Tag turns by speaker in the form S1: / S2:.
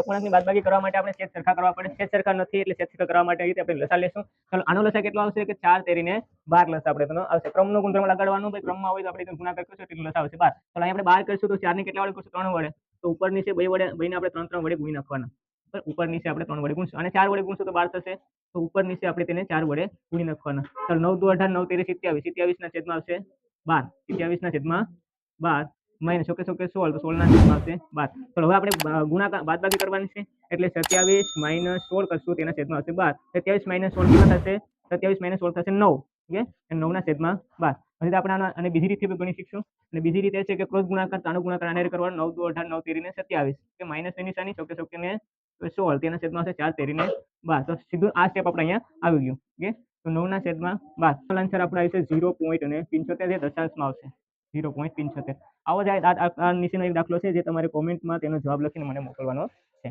S1: અપૂર્ણાંકની બાદબાકી કરવા માટે આપણે છેદ સરખા કરવા પડે. છેદ સરખા નથી એટલે છેદ સરખા કરવા માટે આપણે લસા લેશું. ચાલો, આનો લસા કેટલો આવશે કે ચાર તેરીને બાર લસા આપણે તેનો આવશે. ક્રમનો ગુણધર્મ લગાડવાનો ભાઈ. ક્રમમાં હોય તો આપણે ગુણાકાર કરશું એટલે લસા આવશે બાર. ચાલો આપણે બાર કરશું તો ચાર ને કેટલા વડે કરશું ત્રણ વડે. તો ઉપર નીચે બે વડે, બેને આપણે ત્રણ ત્રણ વડે ગુણી નાખવાના. ઉપર નીચે આપણે ત્રણ વડે ગુણશું. અને ચાર વડે ગુણશું તો બાર થશે. તો ઉપર નીચે આપણે તેને ચાર વડે ગુણી નાખવાના. ચાલો, નવ દુ અઢાર, નવ તેરી, સિત્યાવીસ. સિત્યાવીસના છેદમાં આવશે બાર. સિત્યાવીસના છેદમાં બાર. માઇનસ ઓકે ચોકે સોળ, તો સોળના છેદમાં આવશે બાર. ચાલો હવે આપણે ગુણાકાર, બાદબાકી કરવાની છે, એટલે સત્યાવીસ માઇનસ સોળ કરશું, તેના છેદમાં આવશે બાર. સત્યાવીસ માઇનસ સોળ કેટલા થશે? સત્યાવીસ માઇનસ સોળ થશે નવ. ઓકે? નવના છેદમાં બાર. પછી આપણે અને બીજી રીતે ગણી શીખશું અને બીજી રીતે છે કે ક્રોસ ગુણાકાર તાનો ગુણાકાર આને કરવાનો, નવ દો અઢાર, નવ તેરીને સત્યાવીસ. કે માઇનસની નિશાની ચોકે ચોકે સોળ, તેના છેદમાં હશે ચાર, તેરીને બાર. તો સીધું આ સ્ટેપ આપણે અહીંયા આવી ગયું. ઓકે? તો નવના છેદમાં બાર. આન્સર આપણે આવશે ઝીરો પોઈન્ટ અને પંચોતેર જે દશાંશમાં આવશે. ઝીરો પોઈન્ટ પંચોતેર આવો જ આ નીચેનો એક દાખલો છે જે તમારે કોમેન્ટમાં તેનો જવાબ લખીને મને મોકલવાનો.